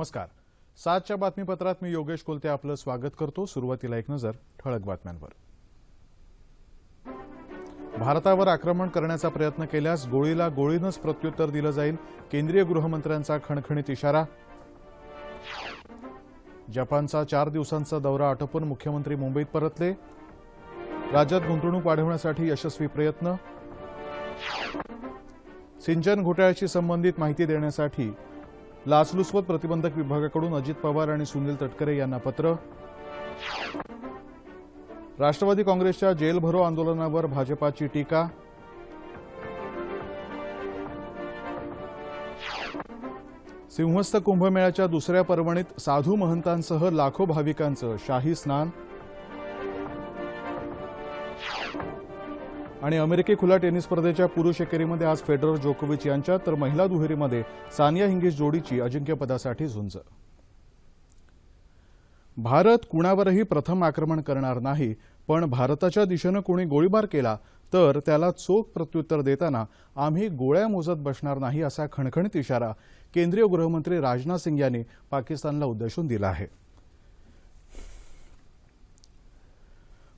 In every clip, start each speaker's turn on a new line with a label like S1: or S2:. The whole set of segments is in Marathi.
S1: नमस्कार. सातच्या बातमीपत्रात मी योगेश कोलते आपलं स्वागत करतो. सुरुवातीला एक नजर ठळक बातम्यांवर. भारतावर आक्रमण करण्याचा प्रयत्न केल्यास गोळीला गोळीनंच प्रत्युत्तर दिलं जाईल केंद्रीय गृहमंत्र्यांचा खणखणीत इशारा. जपानचा चार दिवसांचा दौरा आटोपून मुख्यमंत्री मुंबईत परतले. राज्यात गुंतवणूक वाढवण्यासाठी यशस्वी प्रयत्न. सिंचन घोटाळ्याशी संबंधित माहिती देण्यासाठी लाचलुचपत प्रतिबंधक विभागाकडून अजित पवार आणि सुनील तटकरे यांना पत्र. राष्ट्रवादी काँग्रेसच्या जेल भरो आंदोलनावर भाजपाची टीका. सिंहस्थ कुंभमेळ्याच्या दुसऱ्या पर्वणीत साधू महंतांसह लाखो भाविकांचं शाही स्नान. आणि अमेरिकी खुल्या टेनिस स्पर्धेच्या पुरुष एकेरीमध्ये आज फेडरर जोकोविच यांच्या तर महिला दुहेरीमध्ये सानिया हिंगीस जोडीची अजिंक्यपदासाठी झुंज. भारत कुणावरही प्रथम आक्रमण करणार नाही पण भारताच्या दिशेनं कोणी गोळीबार केला तर त्याला चोख प्रत्युत्तर देताना आम्ही गोळ्या मोजत बसणार नाही असा खणखणीत इशारा केंद्रीय गृहमंत्री राजनाथ सिंग यांनी पाकिस्तानला उद्देशून दिला आहे.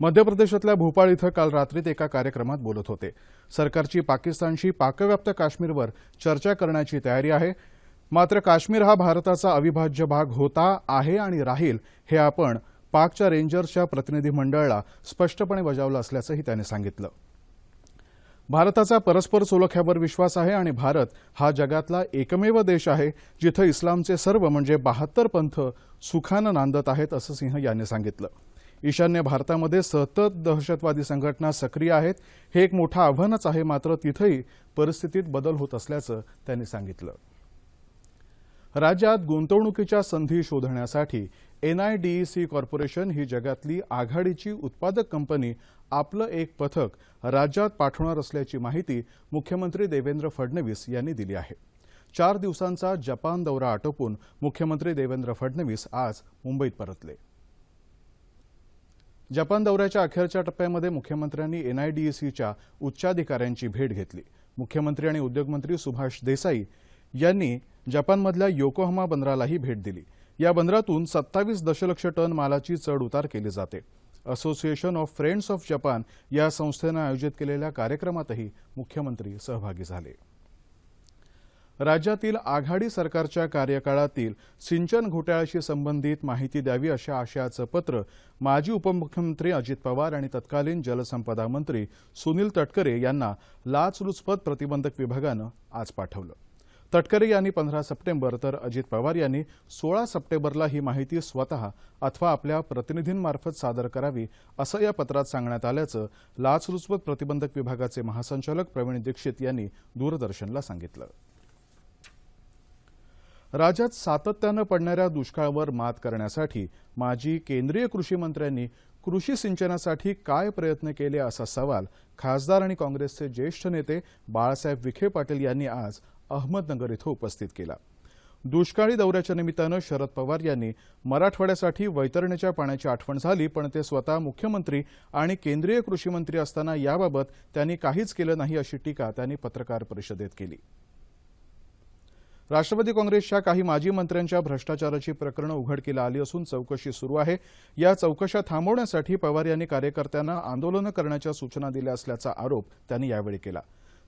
S1: मध्य प्रदेशातल्या भोपाळ इथं काल रात्रीत एका कार्यक्रमात बोलत होते. सरकारची पाकिस्तानशी पाकव्याप्त काश्मीरवर चर्चा करण्याची तयारी आहे. मात्र काश्मीर हा भारताचा अविभाज्य भाग होता आहे आणि राहील हे आपण पाकच्या रेंजर्सच्या प्रतिनिधी मंडळाला स्पष्टपणे बजावलं असल्याचंही त्यांनी सांगितलं. भारताचा परस्पर सोलख्यावर विश्वास आहे आणि भारत हा जगातला एकमेव देश आहे जिथं इस्लामचे सर्व म्हणजे बहात्तर पंथ सुखानं नांदत आहेत असं सिंह यांनी सांगितलं. ईशान्य भारतामध्ये सतत दहशतवादी संघटना सक्रिय आहेत. हे एक मोठं आव्हानच आहे मात्र तिथंही परिस्थितीत बदल होत असल्याचं त्यांनी सांगितलं. राज्यात गुंतवणुकीच्या संधी शोधण्यासाठी एनआयडीईसी कॉर्पोरेशन ही जगातली आघाडीची उत्पादक कंपनी आपलं एक पथक राज्यात पाठवणार असल्याची माहिती मुख्यमंत्री देवेंद्र फडणवीस यांनी दिली आहे. चार दिवसांचा जपान दौरा आटोपून मुख्यमंत्री देवेंद्र फडणवीस आज मुंबईत परतले. जपान दौऱ्याच्या अखेरच्या टप्प्यामध्ये मुख्यमंत्र्यांनी एनआयडीईसीच्या उच्चाधिकाऱ्यांची भेट घेतली. मुख्यमंत्री आणि उद्योगमंत्री सुभाष देसाई यांनी जपानमधल्या योकोहमा बंदरालाही भेट दिली. या बंदरातून सत्तावीस दशलक्ष टन मालाची चढ उतार केली जाते. Association of friends of Japan या संस्थेनं आयोजित केलेल्या कार्यक्रमातही मुख्यमंत्री सहभागी झाले. राज्यातील आघाडी सरकारच्या कार्यकाळातील सिंचन घोटाळ्याशी संबंधित माहिती द्यावी अशा आशयाचं पत्र माजी उपमुख्यमंत्री अजित पवार आणि तत्कालीन जलसंपदा मंत्री सुनील तटकरे यांना लाचलुचपत प्रतिबंधक विभागानं आज पाठवलं. तटकरे यांनी पंधरा सप्टेंबर तर अजित पवार यांनी सोळा सप्टेंबरला ही माहिती स्वतः अथवा आपल्या प्रतिनिधींमार्फत सादर करावी असं या पत्रात सांगण्यात आल्याचं लाचलुचपत प्रतिबंधक विभागाचे महासंचालक प्रवीण दीक्षित यांनी दूरदर्शनला सांगितलं. राज्यात सातत्यानं पडणाऱ्या दुष्काळावर मात करण्यासाठी माजी केंद्रीय कृषी मंत्र्यांनी कृषी सिंचनासाठी काय प्रयत्न केले असा सवाल खासदार आणि काँग्रेसचे ज्येष्ठ नेते बाळासाहेब विखे पाटील यांनी आज अहमदनगर इथं उपस्थित केला. दुष्काळी दौऱ्याच्या निमित्तानं शरद पवार यांनी मराठवाड्यासाठी वैतरणीच्या पाण्याची आठवण झाली पण ते स्वतः मुख्यमंत्री आणि केंद्रीय कृषी मंत्री असताना याबाबत त्यांनी काहीच केलं नाही अशी टीका त्यांनी पत्रकार परिषदेत केली. राष्ट्रवादी काँग्रेसच्या काही माजी मंत्र्यांच्या भ्रष्टाचाराची प्रकरणं उघडकीला आली असून चौकशी सुरू आहे. या चौकशा थांबवण्यासाठी पवार यांनी कार्यकर्त्यांना आंदोलनं करण्याच्या सूचना दिल्या असल्याचा आरोप त्यांनी यावेळी केला.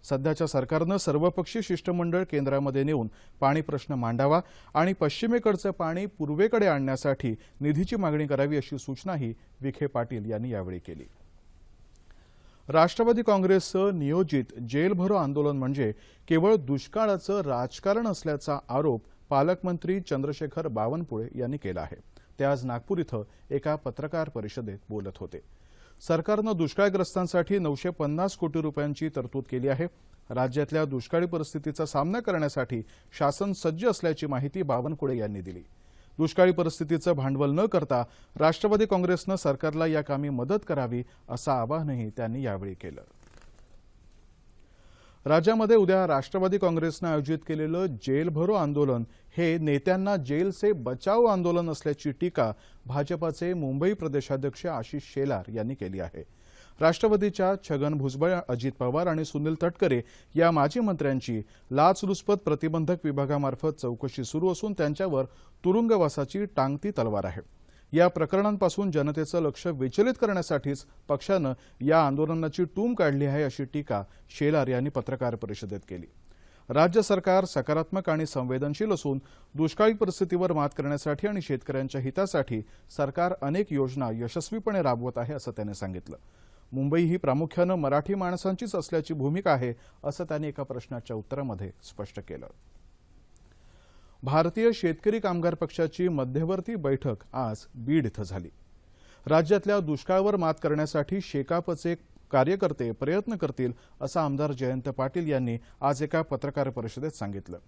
S1: सध्याच्या सरकारनं सर्वपक्षीय शिष्टमंडळ केंद्रामध्ये नेऊन पाणी प्रश्न मांडावा आणि पश्चिमेकडचं पाणी पूर्वेकडे आणण्यासाठी निधीची मागणी करावी अशी सूचनाही विखे पाटील यांनी यावेळी केली. राष्ट्रवादी काँग्रेसचं नियोजित जेलभरो आंदोलन म्हणजे केवळ दुष्काळाचं राजकारण असल्याचा आरोप पालकमंत्री चंद्रशेखर बावनकुळे यांनी केला आहे. ते आज नागपूर इथं एका पत्रकार परिषदेत बोलत होते. सरकारनं दुष्काळग्रस्तांसाठी नऊशे पन्नास कोटी रुपयांची तरतूद केली आहे. राज्यातल्या दुष्काळी परिस्थितीचा सामना करण्यासाठी शासन सज्ज असल्याची माहिती बावनकुळे यांनी दिली. दुष्काळी परिस्थितीचं भांडवल न करता राष्ट्रवादी काँग्रेसनं सरकारला या कामी मदत करावी असं आवाहनही त्यांनी यावेळी केलं. राज्यामध्ये उद्या राष्ट्रवादी काँग्रेसनं आयोजित केलेलं जेल भरो आंदोलन हे नेत्यांना जेल से बचाव आंदोलन असल्याची टीका भाजपाचे मुंबई प्रदेशाध्यक्ष आशिष शेलार यांनी केली आहे. राष्ट्रवादीच्या छगन भुजबळ अजित पवार आणि सुनील तटकरे या माजी मंत्र्यांची लाचलुचपत प्रतिबंधक विभागामार्फत चौकशी सुरू असून त्यांच्यावर तुरुंगवासाची टांगती तलवार आहे. या प्रकरणांपासून जनतेचं लक्ष विचलित करण्यासाठीच पक्षानं या आंदोलनाची टूम काढली आहे अशी टीका शेलार यांनी पत्रकार परिषदेत केली. राज्य सरकार सकारात्मक आणि संवेदनशील असून दुष्काळी परिस्थितीवर मात करण्यासाठी आणि शेतकऱ्यांच्या हितासाठी सरकार अनेक योजना यशस्वीपणे राबवत आहे असं त्याने सांगितलं. मुंबई ही प्रामुख्यानं मराठी माणसांचीच असल्याची भूमिका आहे असं त्यांनी एका प्रश्नाच्या उत्तरामध्ये स्पष्ट केलं. भारतीय शेतकरी कामगार पक्षाची मध्यवर्ती बैठक आज बीड इथं झाली. राज्यातल्या दुष्काळावर मात करण्यासाठी शेकापचे कार्यकर्ते प्रयत्न करतील असं आमदार जयंत पाटील यांनी आज एका पत्रकार परिषदेत सांगितलं.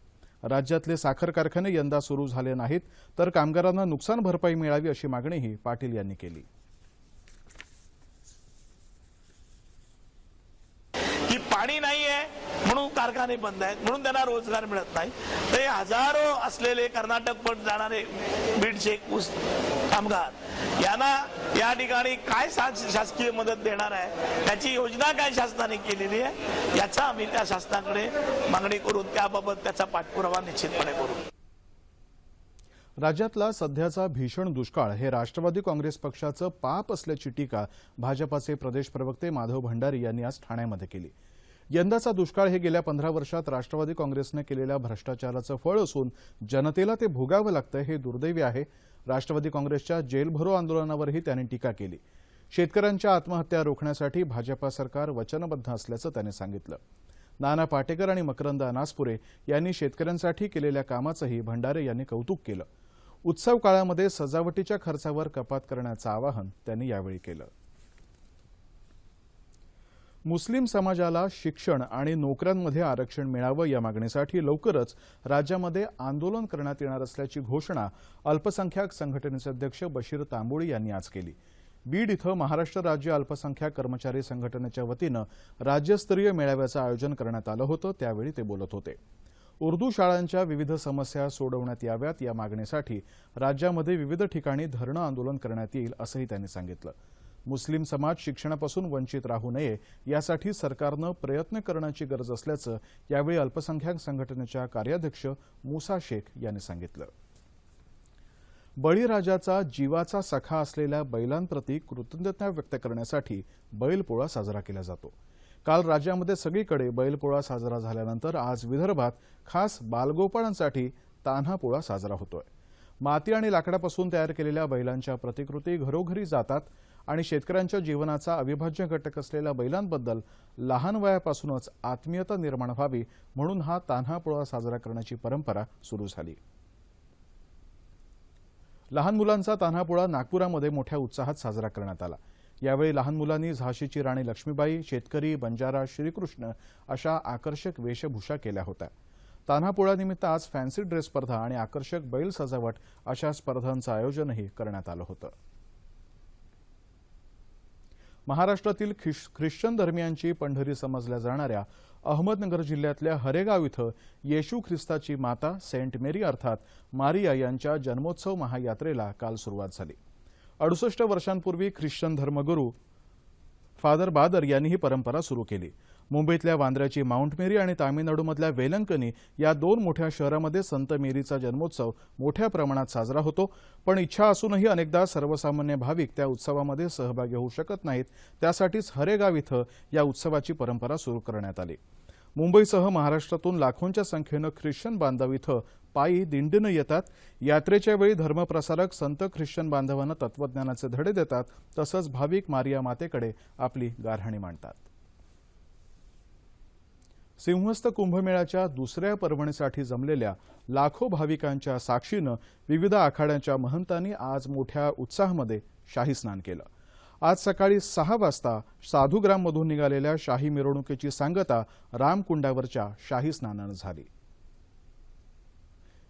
S1: राज्यातले साखर कारखाने यंदा सुरू झाले नाहीत तर कामगारांना नुकसान भरपाई मिळावी अशी मागणीही पाटील यांनी केली.
S2: की पाणी नाही आहे म्हणून कारखाने बंद आहेत म्हणून त्यांना रोजगार मिळत नाही. तर हजारो असलेले कर्नाटक पण जाणारे बीडचे ऊस कामगार यांना या ठिकाणी काय शासकीय मदत देणार आहे? त्याची योजना काय शासनाने केलेली आहे? याचा आम्ही त्या शासनाकडे मागणी करून त्याबाबत त्याचा पाठपुरावा निश्चितपणे करू.
S1: राज्यातला सध्याचा भीषण दुष्काळ हे राष्ट्रवादी काँग्रेस पक्षाचं पाप असल्याची टीका भाजपाचे प्रदेश प्रवक्ते माधव भंडारी यांनी आज ठाण्यामध्ये केली. यंदाचा दुष्काळ हे गेल्या पंधरा वर्षात राष्ट्रवादी काँग्रेसनं केलेल्या भ्रष्टाचाराचं फळ असून जनतेला ते भोगावं लागतं हे दुर्दैवी आहे. राष्ट्रवादी काँग्रेसच्या जेलभरो आंदोलनावरही त्यांनी टीका केली. शेतकऱ्यांच्या आत्महत्या रोखण्यासाठी भाजपा सरकार वचनबद्ध असल्याचं त्यांनी सांगितलं. नाना पाटेकर आणि मकरंद अनासपुरे यांनी शेतकऱ्यांसाठी केलेल्या कामाचंही भंडारे यांनी कौतुक केलं. उत्सव काळामध्ये सजावटीच्या खर्चावर कपात करण्याचं आवाहन त्यांनी यावेळी केलं. मुस्लिम समाजाला शिक्षण आणि नोकऱ्यांमध्ये आरक्षण मिळावं या मागणीसाठी लवकरच राज्यामध्ये आंदोलन करण्यात येणार असल्याची घोषणा अल्पसंख्याक संघटनेचे अध्यक्ष बशीर तांबोळी यांनी आज केली. बीड इथं महाराष्ट्र राज्य अल्पसंख्याक कर्मचारी संघटनेच्या वतीनं राज्यस्तरीय मेळाव्याचं आयोजन करण्यात आलं होतं त्यावेळी ते बोलत होते. उर्दू शाळांच्या विविध समस्या सोडवण्यात याव्यात या मागणीसाठी राज्यामध्ये विविध ठिकाणी धरणं आंदोलन करण्यात येईल असंही त्यांनी सांगितलं. मुस्लिम समाज शिक्षणापासून वंचित राहू नये यासाठी सरकारनं प्रयत्न करण्याची गरज असल्याचं यावेळी अल्पसंख्याक संघटनेच्या कार्याध्यक्ष मुसा शेख यांनी सांगितलं. बळीराजाचा जीवाचा सखा असलेल्या बैलांप्रती कृतज्ञता व्यक्त करण्यासाठी बैलपोळा साजरा केला जातो. काल राज्यामध्ये सगळीकडे बैलपोळा साजरा झाल्यानंतर आज विदर्भात खास बालगोपाळांसाठी तान्हा पोळा साजरा होतोय. माती आणि लाकडापासून तयार केलेल्या बैलांच्या प्रतिकृती घरोघरी जातात. आणि शेतकऱ्यांच्या जीवनाचा अविभाज्य घटक असलेल्या बैलांबद्दल लहान वयापासूनच आत्मीयता निर्माण व्हावी म्हणून हा तान्हा पोळा साजरा करण्याची परंपरा सुरू झाली. लहान मुलांचा तान्हापोळा नागपुरामध्ये मोठ्या उत्साहात साजरा करण्यात आला. यावेळी लहान मुलांनी झाशीची राणी लक्ष्मीबाई शेतकरी बंजारा श्रीकृष्ण अशा आकर्षक वेशभूषा केल्या होत्या. तान्हापोळानिमित्त आज फॅन्सी ड्रेस स्पर्धा आणि आकर्षक बैल सजावट अशा स्पर्धांचं आयोजनही करण्यात आलं होतं. महाराष्ट्रातील ख्रिश- ख्रिश्चन धर्मियांची पंढरी समजल्या जाणाऱ्या अहमदनगर जिल्ह्यातल्या हरेगाव इथं येशू ख्रिस्ताची माता सेंट मेरी अर्थात मारिया यांच्या जन्मोत्सव महायात्रेला काल सुरुवात झाली. अडुसष्ट वर्षांपूर्वी ख्रिश्चन धर्मगुरू फादर बादर यांनी ही परंपरा सुरू केली. मुंबईतल्या वांद्र्याची माउंट मेरी आणि तामिळनाडूमधल्या वेलंकनी या दोन मोठ्या शहरांमध्ये संत मेरीचा जन्मोत्सव मोठ्या प्रमाणात साजरा होतो. पण इच्छा असूनही अनेकदा सर्वसामान्य भाविक त्या उत्सवामध्ये सहभागी होऊ शकत नाहीत. त्यासाठीच हरेगाव इथं या उत्सवाची परंपरा सुरू करण्यात आली. मुंबईसह महाराष्ट्रातून लाखोंच्या संख्येनं ख्रिश्चन बांधव इथं पायी दिंडीनं येतात. यात्रेच्या वेळी धर्मप्रसारक संत ख्रिश्चन बांधवांना तत्वज्ञानाचे धडे देतात. तसंच भाविक मारिया मातेकडे आपली गारहाणी मांडतात. सिंहस्थ कुंभमेळ्याच्या दुसऱ्या पर्वणीसाठी जमलेल्या लाखो भाविकांच्या साक्षीनं विविध आखाड्यांच्या महंतांनी आज मोठ्या उत्साहामध्ये शाही स्नान केलं. आज सकाळी सहा वाजता साधुग्राममधून निघालेल्या शाही मिरवणुकीची सांगता रामकुंडावरच्या शाही स्नानानं झाली.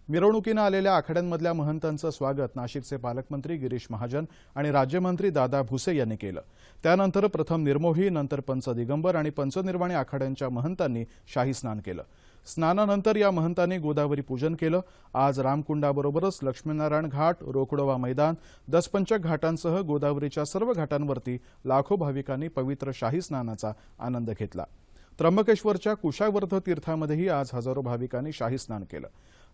S1: मिरवणुकीनं आलेल्या आखाड्यांमधल्या महंतांचं स्वागत नाशिकचे पालकमंत्री गिरीश महाजन आणि राज्यमंत्री दादा भुसे यांनी केलं. त्यानंतर प्रथम निर्मोही नंतर पंच दिगंबर आणि पंचनिर्वाणी आखाड्यांच्या महंतांनी शाही स्नान केलं. स्नानानंतर या महंतांनी गोदावरी पूजन केलं. आज रामकुंडाबरोबरच लक्ष्मीनारायण घाट रोकडोवा मैदान दसपंचक घाटांसह गोदावरीच्या सर्व घाटांवरती लाखो भाविकांनी पवित्र शाही स्नानाचा आनंद घेतला. त्र्यंबकेश्वरच्या कुशावर्ध तीर्थामध्येही आज हजारो भाविकांनी शाही स्नान केलं.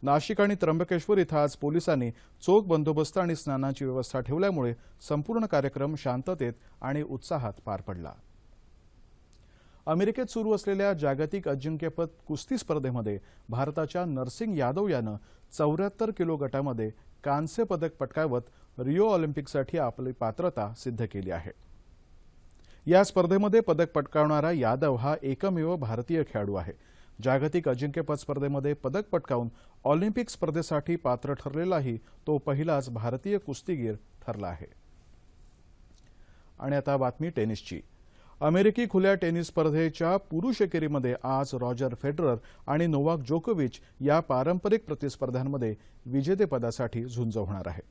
S1: नाशिक आणि त्र्यंबकेश्वर इथं आज पोलिसांनी चोख बंदोबस्त आणि स्नानाची व्यवस्था ठेवल्यामुळे संपूर्ण कार्यक्रम शांततेत आणि उत्साहात पार पडला. अमेरिकेत सुरू असलेल्या जागतिक अजिंक्यपद कुस्ती स्पर्धेमध्ये भारताच्या नरसिंग यादव यानं चौऱ्याहत्तर किलो गटामध्ये कांस्य पदक पटकावत रिओ ऑलिम्पिकसाठी आपली पात्रता सिद्ध केली आहे. या स्पर्धेमध्ये पदक पटकावणारा यादव हा एकमेव भारतीय खेळाडू आहे. जागतिक अजिंक्यपद स्पर्धेमध्ये पदक पटकावून ऑलिम्पिक स्पर्धेसाठी पात्र ठरलेलाही तो पहिलाच भारतीय कुस्तीगीर ठरला आहे. आणि आता बातमी टेनिसची. अमेरिकी खुल्या टेनिस स्पर्धेच्या पुरुष एकेरीमध्ये आज रॉजर फेडरर आणि नोवाक जोकोविच या पारंपरिक प्रतिस्पर्ध्यांमध्ये विजेतेपदासाठी झुंज होणार आहे.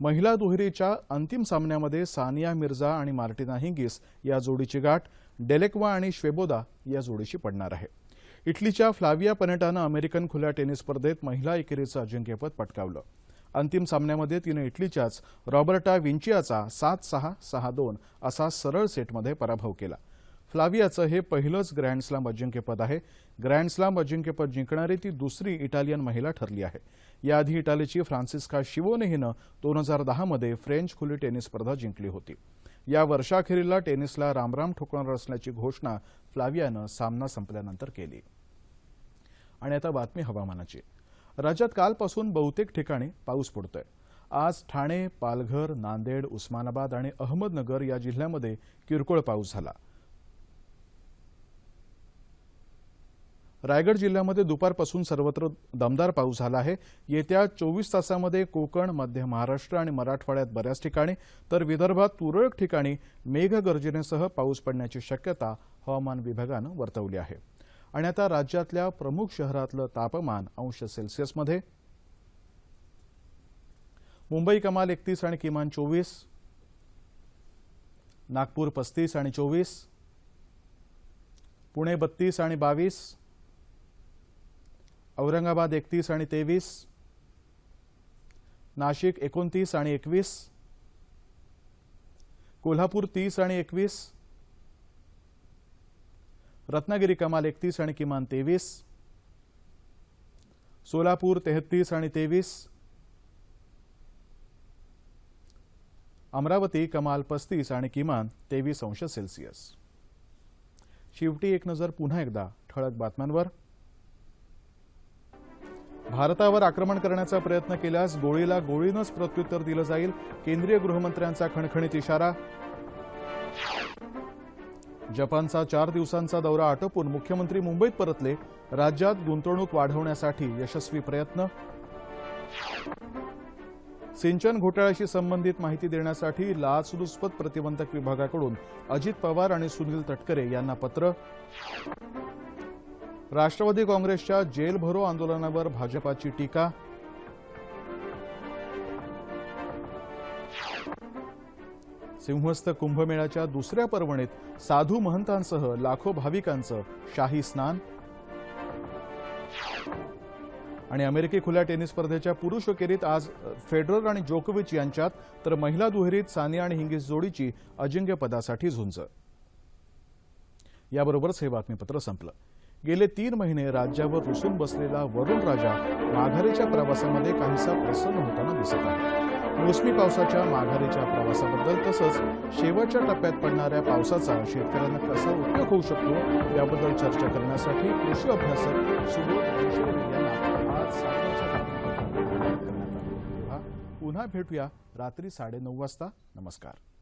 S1: महिला दुहेरीच्या अंतिम सामन्यामध्ये सानिया मिर्झा आणि मार्टिना हिंगिस या जोडीची गाठ डेलेक्वा आणि श्वेबोदा या जोडीशी पडणार आहे. इटलीच्या फ्लाविया पनेटानं अमेरिकन खुल्या टेनिस स्पर्धेत महिला एकेरीचं अजिंक्यपद पटकावलं. अंतिम सामन्यामध्ये तिनं इटलीच्याच रॉबर्टा विंचियाचा सात सहा सहा दोन असा सरळ सेटमध्ये पराभव केला. फ्लावियाचं हे पहिलंच ग्रँडस्लॅम अजिंक्यपद आहे. ग्रँडस्लॅम अजिंक्यपद जिंकणारी ती दुसरी इटालियन महिला ठरली आहे. याआधी इटालीची फ्रान्सिस्का शिवोने हिनं दोन हजार दहामध्ये फ्रेंच खुली टेनिस स्पर्धा जिंकली होती. या वर्षाखेरीला टेनिसला रामराम ठोकणार असल्याची घोषणा फ्लावियानं सामना संपल्यानंतर केली. आणि आता बातमी हवामानाची. राज्यात कालपासून बहुतेक ठिकाणी पाऊस पडतोय. आज ठाणे पालघर नांदेड उस्मानाबाद आणि अहमदनगर या जिल्ह्यामध्ये किरकोळ पाऊस झाला. रायगड जिल्ह्यामध्ये दुपारपासून सर्वत्र दमदार पाऊस झाला आहे. येत्या चोवीस तासामध्ये कोकण मध्य महाराष्ट्र आणि मराठवाड्यात बऱ्याच ठिकाणी तर विदर्भात तुरळक ठिकाणी मेघगर्जनेसह पाऊस पडण्याची शक्यता हवामान विभागानं वर्तवली आहे. आणि आता राज्यातल्या प्रमुख शहरातलं तापमान अंश सेल्सिअसमध्ये. मुंबई कमाल एकतीस आणि किमान चोवीस. नागपूर पस्तीस आणि चोवीस. पुणे बत्तीस आणि बावीस. औरंगाबाद एकतीस आणि तेवीस. नाशिक एकोणतीस आणि एकवीस. कोल्हापूर तीस आणि एकवीस. रत्नागिरी कमाल एकतीस आणि किमान तेवीस. सोलापूर तेहतीस आणि तेवीस. अमरावती कमाल पस्तीस आणि किमान तेवीस अंश सेल्सिअस. शेवटी एक नजर पुन्हा एकदा ठळक बातम्यांवर. भारतावर आक्रमण करण्याचा प्रयत्न केल्यास गोळीला गोळीनंच प्रत्युत्तर दिलं जाईल केंद्रीय गृहमंत्र्यांचा खणखणीत इशारा. जपानचा चार दिवसांचा दौरा आटोपून मुख्यमंत्री मुंबईत परतले राज्यात गुंतवणूक वाढवण्यासाठी यशस्वी प्रयत्न. सिंचन घोटाळ्याशी संबंधित माहिती देण्यासाठी लाचलुचपत प्रतिबंधक विभागाकडून अजित पवार आणि सुनील तटकरे यांना पत्र. राष्ट्रवादी काँग्रेसच्या जेल भरो आंदोलनावर भाजपाची टीका सिंहस्थ कुंभमेळ्याच्या दुसऱ्या पर्वणीत साधू महंतांसह लाखो भाविकांचं शाही स्नान. आणि अमेरिकी खुल्या टेनिस स्पर्धेच्या पुरुष एकेरीत आज फेडरर आणि जोकोविच यांच्यात तर महिला दुहेरीत सानिया आणि हिंगीस जोडीची अजिंक्यपदासाठी झुंज. याबरोबरच हे बातमीपत्र संपलं. गेले तीन महिने राज्यावर रुसून बसलेला वरुण राजा माघारीच्या प्रवासामध्ये काहीसा प्रसन्न होताना दिसत आहे. मोसमी पावसाच्या माघारीच्या प्रवासाबद्दल तसंच शेवटच्या टप्प्यात पडणाऱ्या पावसाचा शेतकऱ्यांना कसा उपयोग होऊ शकतो याबद्दल चर्चा करण्यासाठी कृषी अभ्यासक सुबोध यांना आज करण्यात पुन्हा भेटूया रात्री साडेनऊ वाजता. नमस्कार.